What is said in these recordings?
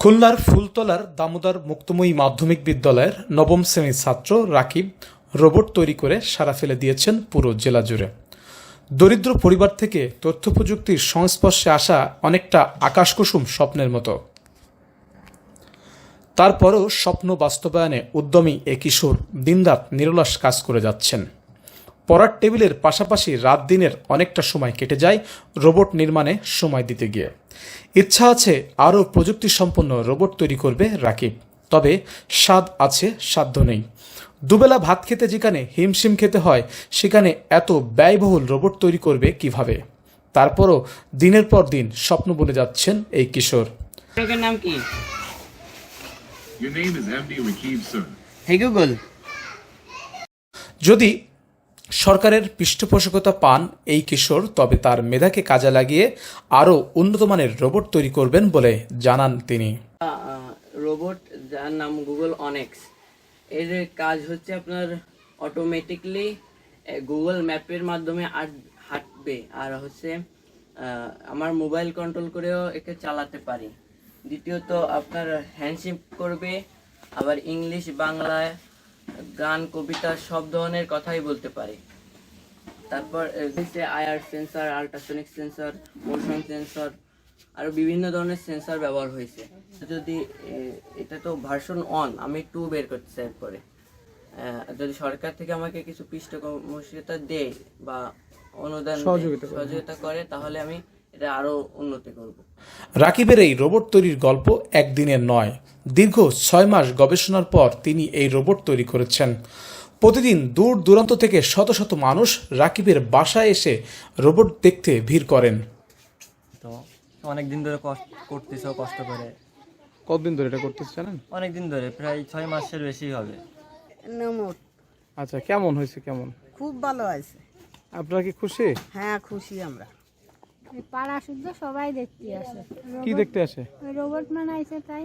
খুলনার ফুলতলার দামোদর মুক্তময়ী মাধ্যমিক বিদ্যালয়ের নবম শ্রেণির ছাত্র রাকিব রোবট তৈরি করে সারা ফেলে দিয়েছেন পুরো জেলা জুড়ে। দরিদ্র পরিবার থেকে তথ্য প্রযুক্তির সংস্পর্শে আসা অনেকটা আকাশকুসুম স্বপ্নের মতো। তারপরও স্বপ্ন বাস্তবায়নে উদ্যমী এ কিশোর দিনরাত নিরলস কাজ করে যাচ্ছেন। পড়ার টেবিলের পাশাপাশি রাত দিনের অনেকটা সময় কেটে যায় রোবট নির্মাণে সময় দিতে গিয়ে। ইচ্ছা আছে আরও প্রযুক্তি সম্পন্ন রোবট তৈরি করবে রাকিব। তবে স্বাদ আছে সাধ্য নেই। দুবেলা ভাত খেতে যেখানে হিমশিম খেতে হয় সেখানে এত ব্যয়বহুল রোবট তৈরি করবে কীভাবে? তারপরও দিনের পর দিন স্বপ্ন বলে যাচ্ছেন এই কিশোর। নাম কি? যদি সরকারের পৃষ্ঠপোষকতা পান এই কিশোর, তবে তার মেধাকে কাজে লাগিয়ে আরও উন্নতমানের রোবট তৈরি করবেন বলে জানান তিনি। রোবট যার নাম গুগল অনেক্স। এর কাজ হচ্ছে আপনার অটোমেটিকলি গুগল ম্যাপের মাধ্যমে হাঁটবে। আর হচ্ছে আমার মোবাইল কন্ট্রোল করেও একে চালাতে পারি। দ্বিতীয়ত, আপনার হ্যান্ডশিপ করবে, আবার ইংলিশ, বাংলায় গান কবিতা সব ধরনের কথাই বলতে পারে। তারপর air sensor ultrasonic sensor motion sensor আরও বিভিন্ন ধরনের সেন্সর ব্যবহার হয়েছে। যদি এটা তো ভার্সন অন আমি টু বের করতে চাই পরে যদি সরকার থেকে আমাকে কিছু পৃষ্ঠপোষকতা দেয় বা অনুদান সহযোগিতা করে তাহলে আমি এটা আরও উন্নতি করব। রাকিবের এই রোবট তৈরির গল্প একদিনের নয়। দীর্ঘ ছয় মাস গবেষণার পর তিনি এই রোবট তৈরি করেছেন। প্রতিদিন দূর দূরান্ত থেকে শত শত মানুষ রাকিবের বাসায় এসে রোবট দেখতে ভিড় করেন। তো অনেক দিন ধরে কষ্ট করতেছে কষ্ট করে। কতদিন ধরে এটা করতেছে জানেন? অনেক দিন ধরে প্রায় ছয় মাসের বেশি হবে। নমর আচ্ছা কেমন হয়েছে কেমন? খুব ভালো আছে আপনারা কি খুশি? হ্যাঁ খুশি আমরা। পাড়া শুদ্ধ সবাই দেখতে আসে। কি দেখতে আসে? রোবট বানাইছে তাই।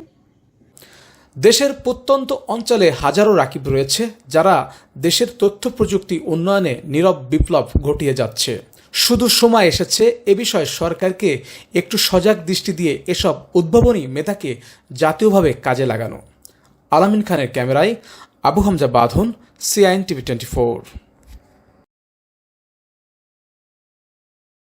দেশের প্রত্যন্ত অঞ্চলে হাজারো রাকিব রয়েছে যারা দেশের তথ্য প্রযুক্তি উন্নয়নে নীরব বিপ্লব ঘটিয়ে যাচ্ছে। শুধু সময় এসেছে এ বিষয়ে সরকারকে একটু সজাগ দৃষ্টি দিয়ে এসব উদ্ভাবনী মেধাকে জাতীয়ভাবে কাজে লাগানো। আলামিন খানের ক্যামেরায় আবু হামজা বাঁধন সিআইএন টিভি টোয়েন্টি ফোর।